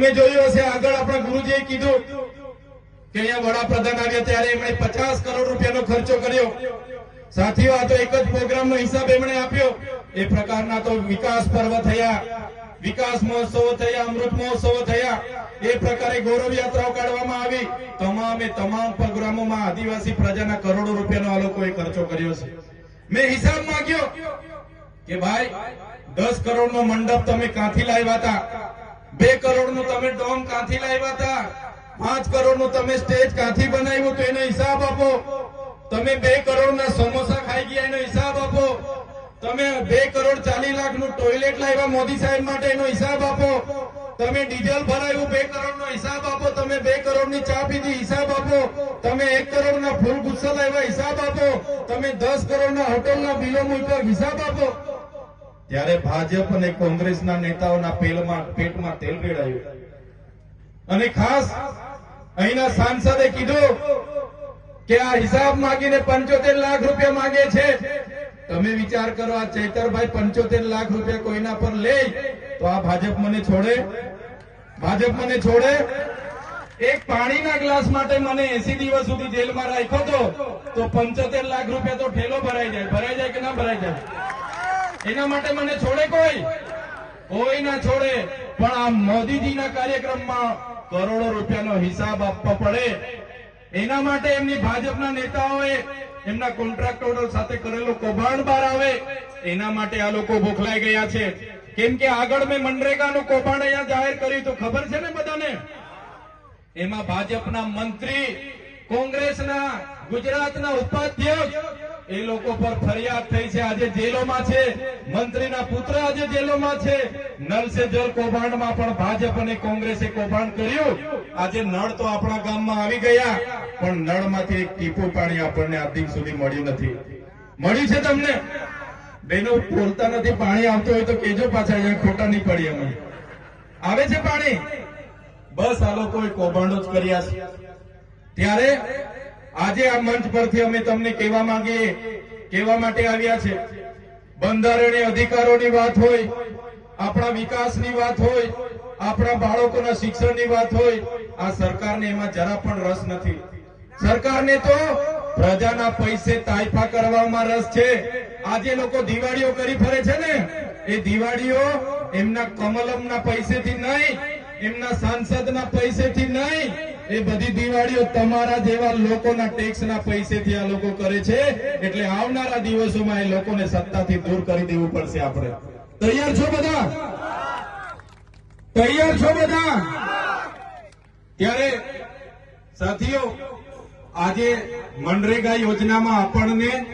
તમે જોયું હશે, આગળ આપણા ગુરુજીએ કીધું કે અહીંયા વડાપ્રધાન આવ્યા ત્યારે એમણે પચાસ કરોડ રૂપિયાનો ખર્ચો કર્યો. સાથીઓ આ તો એક જ પ્રોગ્રામનો હિસાબ એમણે આપ્યો. એ પ્રકારના તો વિકાસ પર્વ થયા, વિકાસ મહોત્સવો થયા, અમૃત મહોત્સવો થયા. એ પ્રકારે ગૌરવ યાત્રાઓ કાઢવામાં આવી. તમામે તમામ પ્રોગ્રામોમાં આદિવાસી પ્રજાના કરોડો રૂપિયાનો આ લોકોએ ખર્ચો કર્યો છે. મેં હિસાબ માંગ્યો કે ભાઈ, દસ કરોડ નો મંડપ તમે ક્યાંથી લાવ્યા હતા? બે કરોડનું તમે ડોમ કાંથી લાવ્યા હતા? પાંચ કરોડનું તમે સ્ટેજ કાંથી બનાવ્યું તો એનો હિસાબ આપો. તમે બે કરોડ ના સમોસા ખાઈ ગયા, એનો હિસાબ આપો. તમે બે કરોડ ચાલીસ લાખનું ટોયલેટ લાવ્યા મોદી સાહેબ માટે, એનો હિસાબ આપો. તમે ડીઝલ ભરાયું, બે કરોડ નો હિસાબ આપો. તમે બે કરોડની ચા પીધી, હિસાબ આપો. તમે એક કરોડ ના ફૂલ ગુસ્સા લાવ્યા, હિસાબ આપો. તમે દસ કરોડ ના હોટેલ ના બિલો મૂક્યા, હિસાબ આપો. ત્યારે ભાજપ અને કોંગ્રેસના નેતાઓના પેટમાં તેલ રેડાયું અને ખાસ અહીંના સાંસદે કીધું કે આ હિસાબ માંગીને પંચોતેર લાખ રૂપિયા માંગે છે. તમે વિચાર કરો, આ ચૈતરભાઈ પંચોતેર લાખ રૂપિયા કોઈના પર લે, તો આ ભાજપ મને છોડે? ભાજપ મને છોડે? એક પાણીના ગ્લાસ માટે મને એસી દિવસ સુધી જેલમાં રાખ્યો હતો, તો પંચોતેર લાખ રૂપિયા તો ઠેલો ભરાઈ જાય. ભરાઈ જાય કે ના ભરાઈ જાય? એના માટે મને છોડે કોઈ? કોઈ ના છોડે. પણ આ મોદીજીના કાર્યક્રમમાં કરોડો રૂપિયાનો હિસાબ આપવો પડે. એના માટે એમની ભાજપના નેતાઓએ એમના કોન્ટ્રાક્ટરો સાથે કરેલો કૌભાંડ બહાર આવે. એના માટે આ લોકો ભોખલાઈ ગયા છે. કેમ કે આગળ મેં મનરેગાનું કૌભાંડ અહીંયા જાહેર કર્યું તો ખબર છે ને બધાને? એમાં ભાજપના મંત્રી, કોંગ્રેસના, ગુજરાતના ઉપાધ્યક્ષ એ લોકો પર ફરિયાદ થઈ છે. આજે જેલોમાં છે. મંત્રીના પુત્ર આજે જેલોમાં છે. નલ સે કૌભાંડમાં પણ ભાજપ અને કોંગ્રેસે કૌભાંડ કર્યું. આજે નળ તો આપણા ગામમાં આવી ગયા, પણ નળમાંથી એક ટીપું પાણી આપણને આ દિન સુધી મળ્યું નથી. મળ્યું છે તમને? બેનો, બોલતા નથી, પાણી આવતું હોય તો કેજો પાછા, અહીંયા ખોટા નહીં પડી અમે. આવે છે પાણી? બસ આ લોકોએ કૌભાંડો જ કર્યા છે. ત્યારે આજે આ મંચ પરથી અમે તમને કહેવા માંગીએ, કહેવા માટે આવ્યા છે. બંધારણીય અધિકારોની વાત હોય, આપણા વિકાસની વાત હોય, આપણા બાળકોના શિક્ષણની વાત હોય, આ સરકારને એમાં જરા પણ રસ નથી. સરકારને તો પ્રજાના પૈસે તાયફા કરવામાં રસ છે. આજે લોકો દિવાળીઓ કરી ફરે છે ને. એ દિવાળીઓ એમના કમલમના પૈસેથી નહીં, એમના સાંસદના પૈસેથી નહીં એ બધી દિવાળીઓ તમારા જેવા લોકોના ટેક્સના પૈસેથી આ લોકો કરે છે. એટલે આવનારા દિવસોમાં એ લોકોને સત્તાથી દૂર કરી દેવું પડશે આપણે. તૈયાર છો બધા? તૈયાર છો બધા? ત્યારે સાથીઓ, આજે મનરેગા યોજનામાં આપણને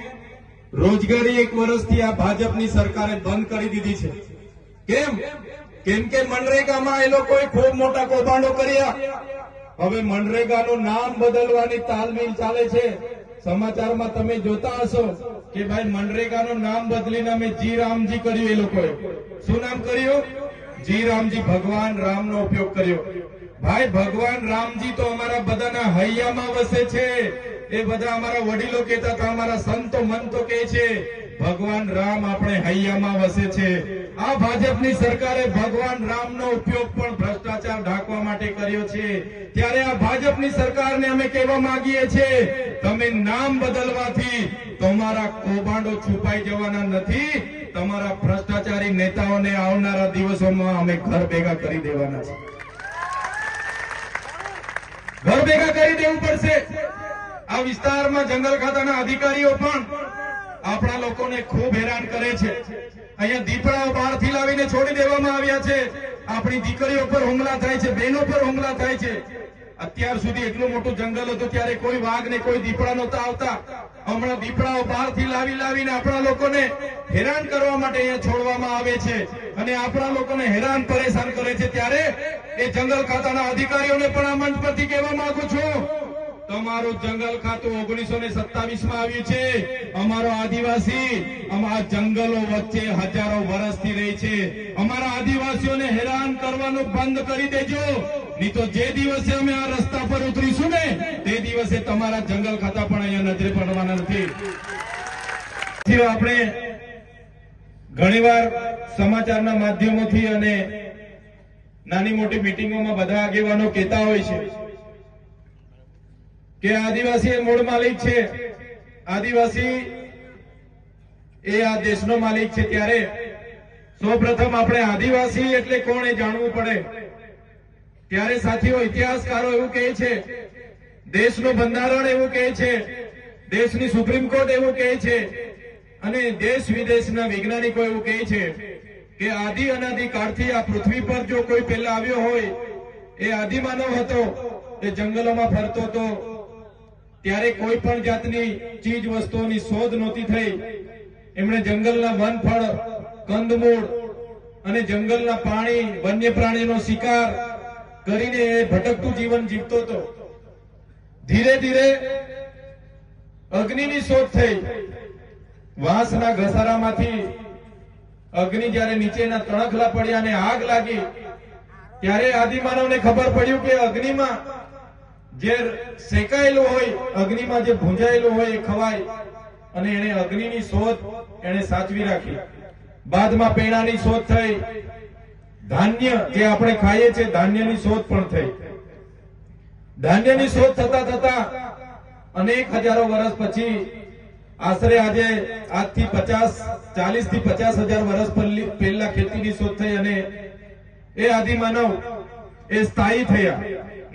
રોજગારી એક વર્ષથી આ ભાજપની સરકારે બંધ કરી દીધી છે. કેમ? કેમ કે મનરેગામાં એ લોકોએ ખૂબ મોટા કૌભાંડો કર્યા. હવે મનરેગાનું નામ બદલવાની તાલમેલ ચાલે છે. સમાચારમાં તમે જોતા હશો કે ભાઈ મનરેગાનું નામ બદલીને અમે જી રામજી કર્યું એ લોકોએ. શું નામ કર્યું? જી રામજી, ભગવાન રામનો ઉપયોગ કર્યો. ભાઈ, ભગવાન રામજી તો અમારા બધાના હૈયામાં વસે છે. એ બધા અમારા વડીલો કહેતા હતા, અમારા સંતો મંતો કહે છે ભગવાન રામ આપણે હૈયામાં વસે છે. આ ભાજપની સરકારે ભગવાન રામનો ઉપયોગ પણ ભ્રષ્ટાચાર ઢાંકવા માટે કર્યો છે. ત્યારે આ ભાજપની સરકારને અમે કહેવા માંગીએ છીએ, તમે નામ બદલવાથી તમારા કૌભાંડો છુપાઈ જવાના નથી. તમારા ભ્રષ્ટાચારી નેતાઓને આવનારા દિવસોમાં અમે ઘર ભેગા કરી દેવાના છે ઘર ભેગા કરી દેવું પડશે. આ વિસ્તારમાં જંગલ ખાતાના અધિકારીઓ પણ આપણા લોકોને ખૂબ હેરાન કરે છે. અહીંયા દીપડાઓ બહારથી લાવીને છોડી દેવામાં આવ્યા છે. આપણી દીકરીઓ પર હુમલા થાય છે, બહેનો પર હુમલા થાય છે. અત્યાર સુધી એટલું મોટું જંગલ હતું ત્યારે કોઈ વાઘ ને કોઈ દીપડા નહોતા આવતા. હમણાં દીપડાઓ બહારથી લાવી લાવીને આપણા લોકોને હેરાન કરવા માટે અહીંયા છોડવામાં આવે છે. અને આપણા લોકોને હેરાન, પરેશાન કરે છે. ત્યારે એ જંગલ ખાતાના અધિકારીઓને પણ આ મંચ પરથી કહેવા માંગુ છું. તમારું જંગલ ખાતું ઓગણીસો ને સત્તાવીસમાં આવ્યું છે. અમારો આદિવાસી અમારા જંગલો વચ્ચે હજારો વર્ષથી રહે છે. અમારા આદિવાસીઓને હેરાન કરવાનું બંધ કરી દેજો. નહીં તો જે દિવસે અમે આ રસ્તા પર ઉતરીશું ને, તે દિવસે તમારા જંગલ ખાતા પણ અહીંયા નજરે પડવાના નથી. આપણે ઘણીવાર સમાચારના માધ્યમોથી અને નાની મોટી મિટિંગોમાં બધા આગેવાનો કહેતા હોય છે. કે આદિવાસી મૂળ માલિક છે. આદિવાસી એ આ દેશનો માલિક છે ત્યારે સૌપ્રથમ આપણે આદિવાસી એટલે કોણ જાણવું પડે. ત્યારે સાથીઓ, ઇતિહાસકારો એવું કહે છે, દેશનું બંધારણ એવું કહે છે, દેશની સુપ્રીમ કોર્ટ એવું કહે છે, અને દેશ વિદેશના વૈજ્ઞાનિકો એવું કહે છે કે આદિ અનાદિ કાળથી આ પૃથ્વી પર જો કોઈ પહેલા આવ્યો હોય, એ આદિમાનવ હતો, એ જંગલોમાં ફરતો હતો ત્યારે કોઈ પણ જાતની ચીજ વસ્તુઓની શોધ નહોતી થઈ. એમણે જંગલના વનફળ, કંદમૂળ અને જંગલના પાણી વન્ય પ્રાણીનો શિકાર કરીને એ ભટકતું જીવન જીવતો હતો. ધીરે ધીરે અગ્નિની શોધ થઈ. વાંસના ઘસારામાંથી અગ્નિ જ્યારે નીચેના તણખલા પડ્યા અને આગ લાગી, ત્યારે આદિમાનવને ખબર પડ્યું કે અગ્નિમાં જે શેકાયેલું હોય, અગ્નિમાં જે ભૂંજાયેલું હોય એ ખવાય અને એને અગ્નિની શોધ એને સાચવી રાખી. બાદમાં પેણાની શોધ થઈ. ધાન્ય જે આપણે ખાઈએ છીએ, ધાન્યની શોધ પણ થઈ. ધાન્યની શોધ થતા થતા અનેક હજારો વર્ષ પછી આશરે આજે આજથી પચાસ ચાલીસથી પચાસ હજાર વર્ષ પહેલી- ખેતીની શોધ થઈ અને એ આદિમાનવ એ સ્થાયી થયા.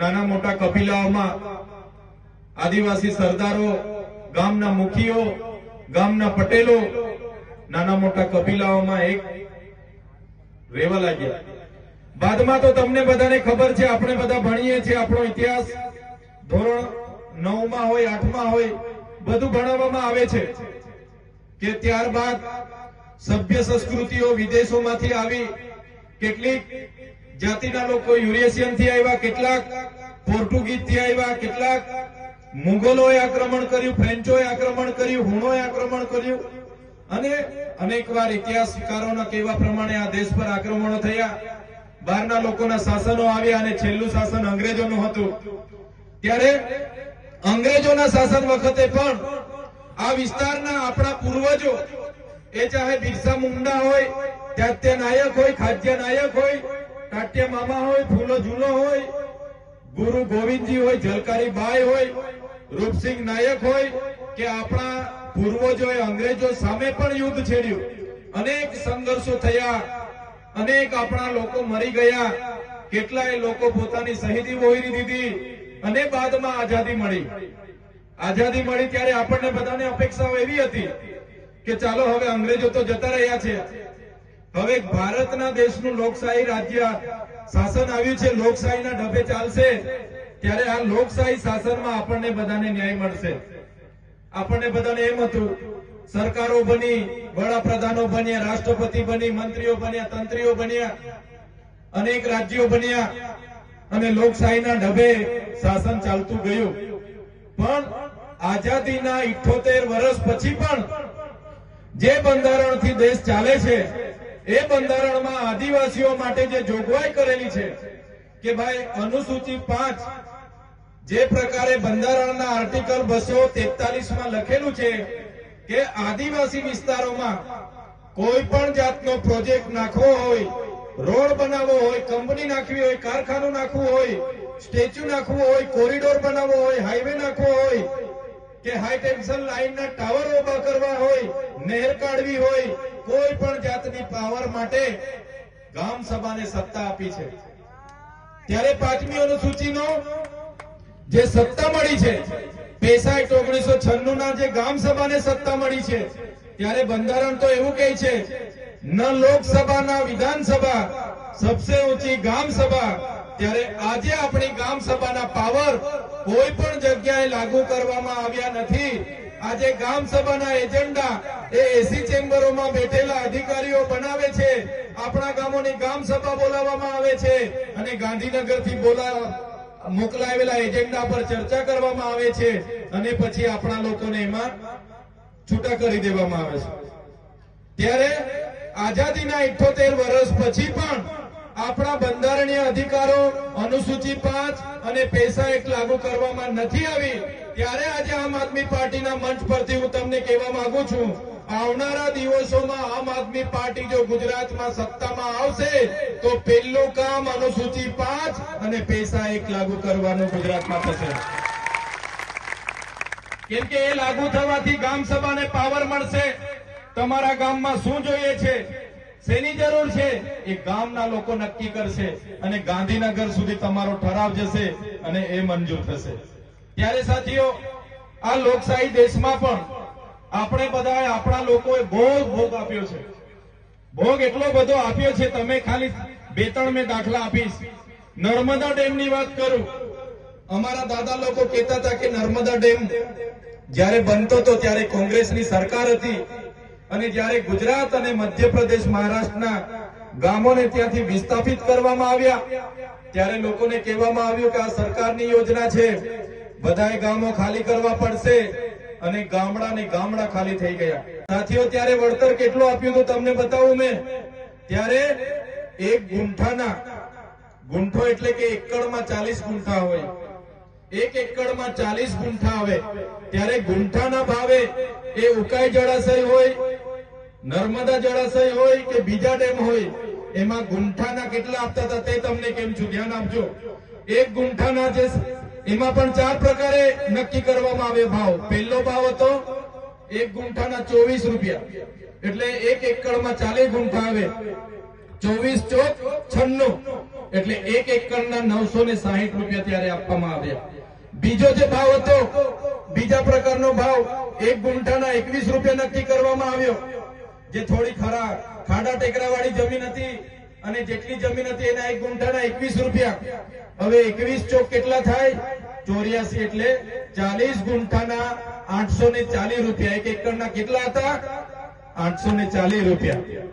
નાના મોટા કપિલાઓમાં આદિવાસી સરદારો, ગામના મુખીઓ, ગામના પટેલો, નાના મોટા કપિલાઓમાં એક રહેવા લાગ્યા. બાદમાં તો તમને બધાને ખબર છે, આપણે બધા ભણીએ છીએ આપણો ઇતિહાસ. ધોરણ નવમાં હોય, આઠમાં હોય, બધું ભણાવવામાં આવે છે કે ત્યારબાદ સભ્ય સંસ્કૃતિઓ વિદેશોમાંથી આવી કેટલીક જાતિના લોકો યુરેશિયનથી આવ્યા, કેટલાક પોર્ટુગીઝથી આવ્યા, કેટલાક મુગલોએ આક્રમણ કર્યું, ફ્રેન્ચોએ આક્રમણ કર્યું, હુણોએ આક્રમણ કર્યું. અને અનેકવાર ઇતિહાસકારોના કહેવા પ્રમાણે આ દેશ પર આક્રમણો થયા. બહારના લોકોના શાસનો આવ્યા અને છેલ્લું શાસન અંગ્રેજોનું હતું. ત્યારે અંગ્રેજોના શાસન વખતે પણ આ વિસ્તારના આપણા પૂર્વજો, એ ચાહે બિરસા મુંડા હોય ત્યાં નાયક હોય, ખાદ્ય નાયક હોય ટાટ્ય મામા હોય, ફૂલો ઝૂલો હોય, ગુરુ ગોવિંદજી હોય, જલકારી બાઈ હોય, રૂપસિંહ નાયક હોય, કે આપણા પૂર્વજોએ અંગ્રેજો સામે પણ યુદ્ધ છેડ્યું. અનેક સંઘર્ષો થયા, અનેક આપણા લોકો મરી ગયા, કેટલાય લોકો પોતાની શહીદી વહોરી દીધી, અને બાદમાં આઝાદી મળી. આઝાદી મળી ત્યારે આપણને બધાને અપેક્ષાઓ એવી હતી કે ચાલો હવે અંગ્રેજો તો જતા રહ્યા છે. હવે ભારતના દેશનું લોકશાહી રાજ્ય શાસન આવ્યું છે, લોકશાહીના ઢબે ચાલશે, ત્યારે આ લોકશાહી શાસનમાં આપણને બધાને ન્યાય મળશે. આપણને બધાને એમ હતું, સરકારો બની, વડાપ્રધાનો બન્યા, રાષ્ટ્રપતિ બની, મંત્રીઓ બન્યા, તંત્રીઓ બન્યા, અનેક રાજ્યો બન્યા, અને લોકશાહીના ઢબે શાસન ચાલતું ગયું. પણ આઝાદીના 78 વર્ષ પછી પણ જે બંધારણથી દેશ ચાલે છે એ બંધારણમાં આદિવાસીઓ માટે જે જોગવાઈ કરેલી છે કે ભાઈ અનુસૂચિ પાંચ જે પ્રકારે બંધારણના આર્ટિકલ બસો તેતાલીસમાં લખેલું છે કે આદિવાસી વિસ્તારોમાં કોઈ પણ જાતનો પ્રોજેક્ટ નાખવો હોય, રોડ બનાવવો હોય, કંપની નાખવી હોય, કારખાનું નાખવું હોય, સ્ટેચ્યુ નાખવું હોય, કોરિડોર બનાવવો હોય, હાઈવે નાખવો હોય કે હાઈ ટેન્શન લાઈનના ટાવર ઊભા કરવા હોય, નહેર કાઢવી હોય, કોઈ પણ જાતની પાવર માટે ગામ સભાને સત્તા આપી છે. ત્યારે પાંચમી અનુસૂચિનો જે સત્તા મળી છે પેસા એક્ટ ઓગણીસો છન્નું ના જે ગામ સભાને સત્તા મળી છે, ત્યારે બંધારણ તો એવું કહે છે, ન લોકસભા ના વિધાનસભા, સબસે ઊંચી ગામ સભા ત્યારે આજે આપણી ગામ સભાના પાવર કોઈ પણ જગ્યાએ લાગુ કરવામાં આવ્યા નથી. આજે ગામ સભાના એજન્ડા એ એસી ચેમ્બરોમાં બેઠેલા અધિકારીઓ બનાવે છે. આપણા ગામોની ગામ સભા બોલાવવામાં આવે છે અને ગાંધીનગરથી બોલા મોકલાવેલા એજન્ડા પર ચર્ચા કરવામાં આવે છે અને પછી આપણા લોકોને એમાં છૂટા કરી દેવામાં આવે છે. ત્યારે આઝાદીના 78 વર્ષ પછી પણ આપણા બંધારણીય અધિકારો અનુસૂચિત પાંચ અને પૈસા એક લાગુ કરવામાં નથી આવી, ત્યારે આજે આમ આદમી પાર્ટીના મંચ પરથી હું તમને કહેવા માંગુ છું, આવનારા દિવસોમાં આમ આદમી પાર્ટી જો ગુજરાતમાં સત્તામાં આવશે, તો પહેલું કામ અનુસૂચિ પાંચ અને પૈસા એક લાગુ કરવાનું ગુજરાતમાં થશે. કેમ કે એ લાગુ થવાથી ગામ સભાને પાવર મળશે. તમારા ગામમાં શું જોઈએ છે? શેની જરૂર છે? એ ગામના લોકો નક્કી કરશે અને ગાંધીનગર સુધી તમારો ઠરાવ જશે અને એ મંજૂર થશે. ત્યારે સાથીઓ, આ લોકશાહી દેશમાં પણ આપણે બધાએ આપણા લોકોએ ભોગ ભોગ આપ્યો છે. ભોગ એટલો બધો આપ્યો છે, તમે ખાલી બે ત્રણ મેં દાખલા આપીશ. નર્મદા ડેમની વાત કરું. અમારા દાદા લોકો કહેતા હતા કે નર્મદા ડેમ જ્યારે બનતો હતો ત્યારે કોંગ્રેસની સરકાર હતી. અને જ્યારે ગુજરાત અને મધ્યપ્રદેશ મહારાષ્ટ્રના ગામોને ત્યાંથી વિસ્થાપિત કરવામાં આવ્યા, ત્યારે લોકોને કહેવામાં આવ્યું કે આ સરકારની યોજના છે બધાએ ગામો ખાલી કરવા પડશે અને ગામડા ને ગામડા ખાલી થઈ ગયા. સાથીઓ, ત્યારે વળતર કેટલું આપ્યું હતું તમને બતાવું મેં? ત્યારે એક ગુંઠાના, ગુંઠો એટલે કે એકડમાં ચાલીસ ગુંઠા હોય. એક એકડમાં ચાલીસ ગુંઠા આવે. ત્યારે ગુંઠાના ભાવે એ ઉકાઈ જળાશય હોય નર્મદા જળાશય હોય કે બીજા ડેમ હોય, એમાં ગુંઠાના કેટલા આપતા હતા તે તમને કેમ છું ધ્યાન આપજો. એક ગુંઠાના જે એમાં પણ ચાર પ્રકારે નક્કી કરવામાં આવે ભાવ. પહેલો ભાવ હતો એક ગુંઠાના ચોવીસ રૂપિયા. એટલે એક એકડમાં ચાલે ગુંઠા આવે. ચોવીસ ચોક છન્નું. એટલે એક એકડના નવસો ને સાહીઠ રૂપિયા ત્યારે આપવામાં આવ્યા. બીજો જે ભાવ હતો, બીજા પ્રકારનો ભાવ, એક ગુંઠાના એકવીસ રૂપિયા નક્કી કરવામાં આવ્યો. જે થોડી ખરા ખાડા ટેકરા વાળી જમીન હતી અને જેટલી જમીન હતી એના એક ગુંઠાના એકવીસ રૂપિયા. હવે એકવીસ ચોક કેટલા થાય? ચોર્યાસી એટલે ચાલીસ ગુંઠાના આઠસો ને ચાલીસ રૂપિયા. એક એકડના કેટલા હતા? આઠસો ને ચાલીસ રૂપિયા.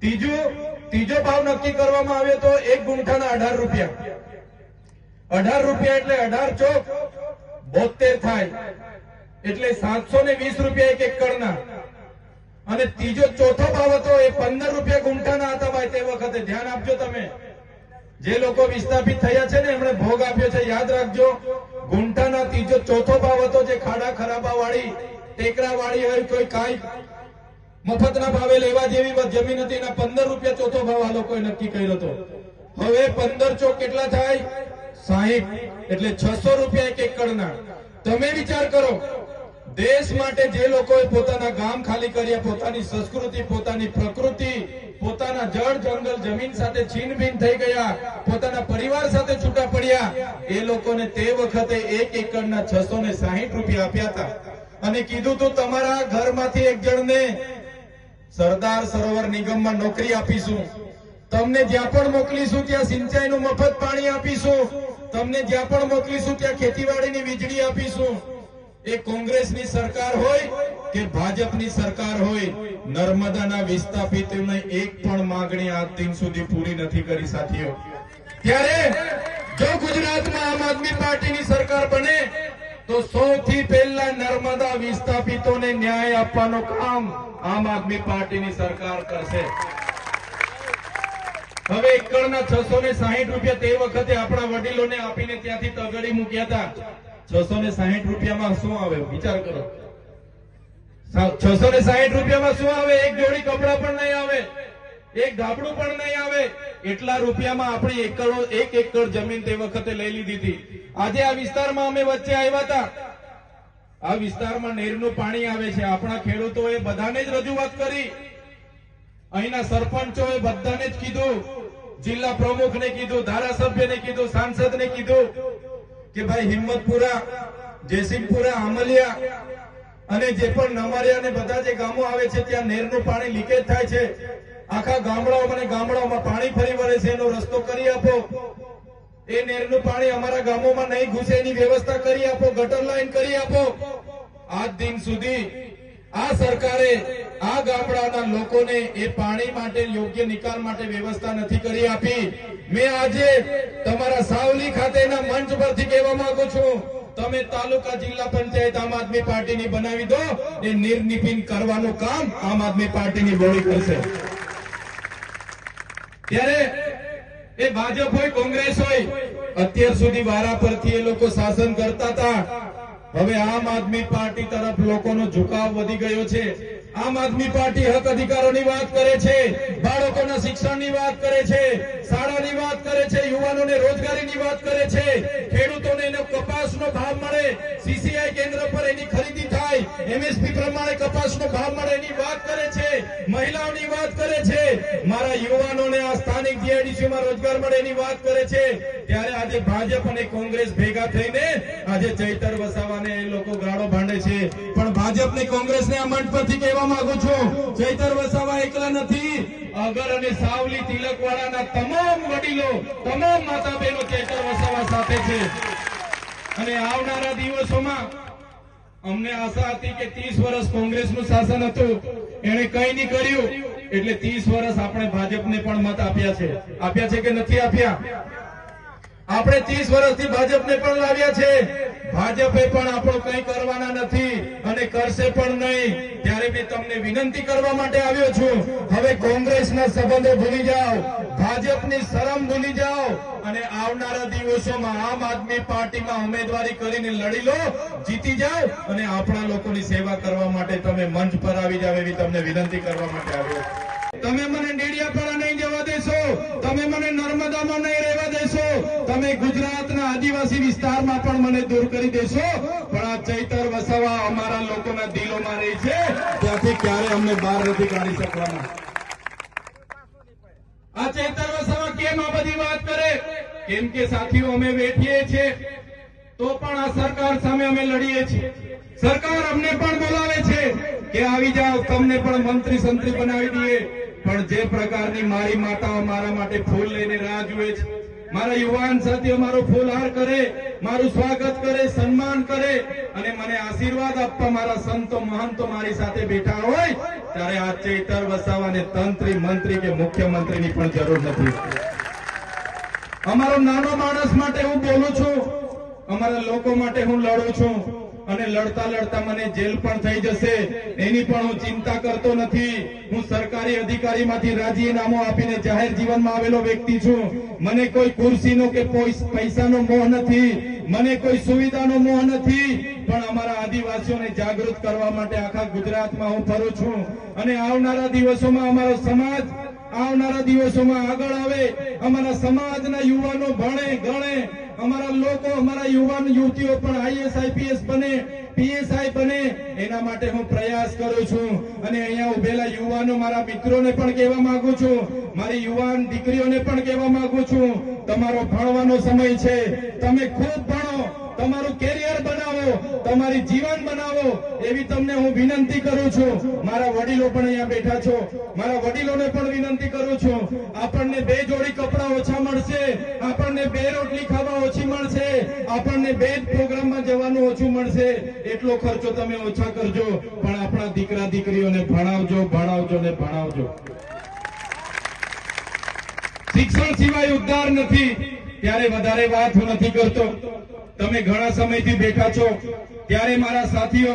ત્રીજો ત્રીજો ભાવ નક્કી કરવામાં આવ્યો તો એક ગુંઠાના અઢાર રૂપિયા. અઢાર રૂપિયા એટલે અઢાર ચોક બોતેર થાય. એટલે સાતસો ને વીસ રૂપિયા એક એકડના અને ત્રીજો ચોથો ભાવ હતો એ પંદર રૂપિયા ગુંઠાના હતા ભાઈ, તે વખતે. ધ્યાન આપજો તમે. જે લોકો વિસ્થાપિત થયા છે ને, એમણે ભોગ આપ્યો છે, યાદ રાખજો. ગુંઠાના ત્રીજો ચોથો ભાવ હતો જે ખાડા ખરાબા વાળી ટેકરા વાળી હોય, કોઈ કાંઈ મફતના ભાવે લેવા જેવી જમીન હતી, એના પંદર રૂપિયા ચોથો ભાવ આ લોકોએ નક્કી કર્યો હતો. હવે પંદર ચોક કેટલા થાય? સાહીઠ. એટલે છસો રૂપિયા એક એકડના. તમે વિચાર કરો દેશ માટે જે લોકોએ પોતાના ગામ ખાલી કર્યા, પોતાની સંસ્કૃતિ, પોતાની પ્રકૃતિ, પોતાના જળ, જંગલ, જમીન સાથે છીનભીન થઈ ગયા, પોતાના પરિવાર સાથે છૂટા પડ્યા, એ લોકોને તે વખતે એક એકરના છસો ને સાહીઠ રૂપિયા આપ્યા હતા. અને કીધું તો, તમારા ઘરમાંથી એક જણને સરદાર સરોવર નિગમમાં નોકરી આપીશું. તમને જ્યાં પણ મોકલીશું, ત્યાં સિંચાઈનું મફત પાણી આપીશું. તમને જ્યાં પણ મોકલીશું, ત્યાં ખેતીવાડીની વીજળી આપીશું. એ કોંગ્રેસની સરકાર હોય કે ભાજપની સરકાર હોય, નર્મદાના વિસ્થાપિતોને એક પણ માંગણી આજ દિન સુધી પૂરી નથી કરી સાથીઓ. ત્યારે જો ગુજરાતમાં આમ આદમી પાર્ટીની સરકાર બને, તો સૌથી પહેલા નર્મદા વિસ્થાપિતોને ન્યાય આપવાનું કામ આમ આદમી પાર્ટીની સરકાર કરશે. હવે એકડના છસો ને સાહીઠ રૂપિયા તે વખતે આપણા વડીલોને આપીને ત્યાંથી તગડી મૂક્યા હતા. છસો ને સાહીઠ રૂપિયામાં શું આવે? વિચાર કરો. છસો ને સાહીઠ રૂપિયામાં શું આવે? એક જોડી કપડા પણ નહીં આવે. એક ગાબડું પણ નહીં આવે. એટલા રૂપિયામાં આપણે એકડો એક એકર જમીન તે વખતે લઈ લીધી હતી. આજે આ વિસ્તારમાં અમે વચ્ચે આવ્યા હતા. આ વિસ્તારમાં નહેરનું પાણી આવે છે. આપણા ખેડૂતોએ બધાને જ રજૂઆત કરી. અહીંના સરપંચોએ બધાને જ કીધું. જિલ્લા પ્રમુખને કીધું, ધારાસભ્યને કીધું, સાંસદને કીધું. કે ભાઈ હિંમતપુરા, જયસિંહપુરા આમલિયા અને જે પણ નમારિયા બધા જે ગામો આવે છે, ત્યાં નહેરનું પાણી લીકેજ થાય છે. આખા ગામડાઓ અને ગામડાઓમાં પાણી ફરી વળે છે. એનો રસ્તો કરી આપો. એ નહેરનું પાણી અમારા ગામોમાં નહીં ઘૂસે એની વ્યવસ્થા કરી આપો, ગટર લાઈન કરી આપો. આજ દિન સુધી આ સરકારે આ ગામડાના લોકોને એ પાણી માટે યોગ્ય નિકાલ માટે વ્યવસ્થા નથી કરી આપી. મેં આજે તમારા સાવલી ખાતેના મંચ પરથી કહેવા માંગુ છું, તમે તાલુકા જિલ્લા પંચાયત આમ આદમી પાર્ટીની બનાવી દો, એ નિર્નિપિન કરવાનું કામ આમ આદમી પાર્ટીની બોડી કરશે. ત્યારે એ ભાજપ હોય, કોંગ્રેસ હોય, અત્યાર સુધી વારા પરથી એ લોકો શાસન કરતા હતા. હવે આમ આદમી પાર્ટી તરફ લોકોનો ઝુકાવ વધી ગયો છે. આમ આદમી પાર્ટી હક અધિકારોની વાત કરે છે, બાળકોના શિક્ષણની વાત કરે છે, શાળાની વાત કરે છે, યુવાનોને રોજગારીની વાત કરે છે. ખેડૂતોને એનો કપાસનો ભાવ મળે. સીસીઆઈ કેન્દ્ર પર કપાસનો ભાવ મળે એની વાત કરે છે, મહિલાઓની વાત કરે છે. મારા યુવાનોને આ સ્થાનિક જીઆઈડીસીમાં રોજગાર મળે એની વાત કરે છે. ત્યારે આજે ભાજપ અને કોંગ્રેસ ભેગા થઈને આજે ચૈતર વસાવાને એ લોકો ગાળો ભાંડે છે. પણ ભાજપ ને કોંગ્રેસ ને આ મંચ પરથી કહેવા માંગુ છું, ચૈતર વસાવા એકલા નથી. અગર અને સાવલી તિલકવાડાના તમામ વડીલો, તમામ માતા બહેનો ચૈતર વસાવા સાથે છે. અને આવનારા દિવસોમાં અમને આશા હતી કે 30 વર્ષ કોંગ્રેસનું શાસન હતું. એને કઈ નહીં કર્યું. એટલે 30 વર્ષ આપણે ભાજપને પણ મત આપ્યા છે. આપ્યા છે કે નથી આપ્યા? આપણે 30 વર્ષથી ભાજપને પણ લાવ્યા છે. ભાજપે પણ આપણું કંઈ કરવાના નથી અને કરશે પણ નહીં. ત્યારે મેં તમને વિનંતી કરવા માટે આવ્યો છું. હવે કોંગ્રેસના સંબંધો ભૂલી જાઓ. ભાજપની શરમ ભૂલી જાઓ. અને આવનારા દિવસોમાં આમ આદમી પાર્ટીમાં ઉમેદવારી કરીને લડી લો, જીતી જાઓ અને આપણા લોકોની સેવા કરવા માટે તમે મંચ પર આવી જાવ એવી તમને વિનંતી કરવા માટે આવ્યો તમે મને ડેડિયાપાડા નહીં જવા દેશો. તમે મને નર્મદામાં નહીં રહેવા તમે ગુજરાતના આદિવાસી વિસ્તારમાં પણ મને દૂર કરી દેશો. પણ આ ચૈતર વસાવા અમારા લોકોના દિલોમાં રહી છે. ત્યાંથી ક્યારે અમને બહાર નથી કાઢી શકવાના? આ ચૈતર વસાવા કેમ આ બધી વાત કરે? કેમ કે સાથીઓ, અમે બેઠીએ છીએ. તો પણ આ સરકાર સામે અમે લડીએ છીએ. સરકાર અમને પણ બોલાવે છે કે આવી જાઓ, તમને પણ મંત્રી સંત્રી બનાવી દઈએ. પણ જે પ્રકારની મારી માતાઓ મારા માટે ફૂલ લઈને રાહ જુએ છે મારા યુવાન સાથીઓ મારો ફૂલહાર કરે, મારું સ્વાગત કરે, સન્માન કરે અને મને આશીર્વાદ આપવા મારા સંતો, મહંતો મારી સાથે બેઠા હોય, ત્યારે આ ચૈતર વસાવાને તંત્રી મંત્રી કે મુખ્યમંત્રીની પણ જરૂર નથી. અમારો નાનો માણસ માટે હું બોલું છું, અમારા લોકો માટે હું લડું છું. અને લડતા લડતા મને જેલ પણ થઈ જશે. એની પણ હું ચિંતા કરતો નથી. હું સરકારી અધિકારીમાંથી રાજીનામું આપીને જાહેર જીવનમાં આવેલો વ્યક્તિ છું. મને કોઈ ખુરશીનો કે પૈસાનો મોહ નથી. મને કોઈ સુવિધાનો મોહ નથી. પણ અમારા આદિવાસીઓને જાગૃત કરવા માટે આખા ગુજરાતમાં હું ફરું છું. અને આવનારા દિવસોમાં અમારો સમાજ, આવનારા દિવસોમાં આગળ આવે. અમારા સમાજના યુવાનો ભણે અમારા લોકો, અમારા યુવાન યુવતીઓ પણ આઈએસ આઈપીએસ બને પીએસઆઈ બને, એના માટે હું પ્રયાસ કરું છું. અને અહીંયા ઉભેલા યુવાનો મારા મિત્રોને પણ કહેવા માંગુ છું, મારી યુવાન દીકરીઓને પણ કહેવા માંગુ છું, તમારો ભણવાનો સમય છે, તમે ખૂબ ભણો, તમારું કેરિયર તમારી જીવન બનાવો એવી તમને હું વિનંતી કરું છું. મારા વડીલો પણ અહીંયા બેઠા છો. મારા વડીલોને પણ વિનંતી કરું છું. આપણને બે જોડી કપડા ઓછા મળશે. આપણને બે રોટલી ખાવા ઓછી મળશે. આપણને બે પ્રોગ્રામમાં જવાનું ઓછું મળશે. એટલો ખર્ચો તમે ઓછા કરજો. પણ આપણા દીકરા દીકરીઓને ભણાવજો ભણાવજો ને ભણાવજો. શિક્ષણ સિવાય ઉદ્ધાર નથી. ત્યારે વધારે વાત હું નથી કરતો. તમે ઘણા સમયથી બેઠા છો. ત્યારે મારા સાથીઓ,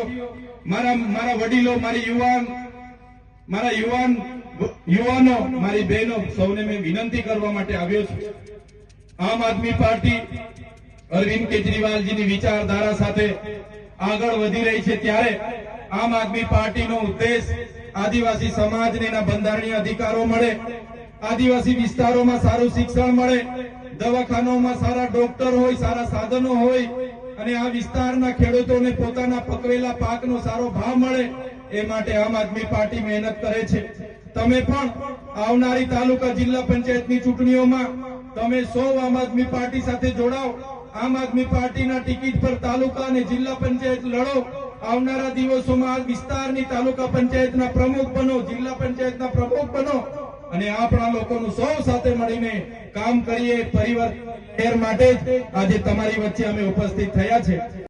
મારા મારા વડીલો, મારી યુવાન, મારા યુવાન, યુવાનો, મારી બહેનો, સૌને મેં વિનંતી કરવા માટે આવ્યો છું. આમ આદમી પાર્ટી અરવિંદ કેજરીવાલજીની વિચારધારા સાથે આગળ વધી રહી છે. ત્યારે આમ આદમી પાર્ટીનો ઉદ્દેશ આદિવાસી સમાજને એના બંધારણીય અધિકારો મળે, આદિવાસી વિસ્તારોમાં સારું શિક્ષણ મળે દવાખાનાઓમાં સારા ડોક્ટર હોય, સારા સાધનો હોય અને આ વિસ્તારના ખેડૂતોને પોતાના પકવેલા પાકનો સારો ભાવ મળે, એ માટે આમ આદમી પાર્ટી મહેનત કરે છે. તમે પણ આવનારી તાલુકા જિલ્લા પંચાયતની ચૂંટણીઓમાં તમે સૌ આમ આદમી પાર્ટી સાથે જોડાઓ. આમ આદમી પાર્ટીના ટિકિટ પર તાલુકા અને જિલ્લા પંચાયત લડો. આવનારા દિવસોમાં આ વિસ્તારની તાલુકા પંચાયતના પ્રમુખ બનો, જિલ્લા પંચાયતના પ્રમુખ બનો. અને આપણા લોકોનું સૌ સાથે મળીને કામ કરીએ, પરિવાર માટે આજે તમારી વચ્ચે અમે ઉપસ્થિત થયા છે.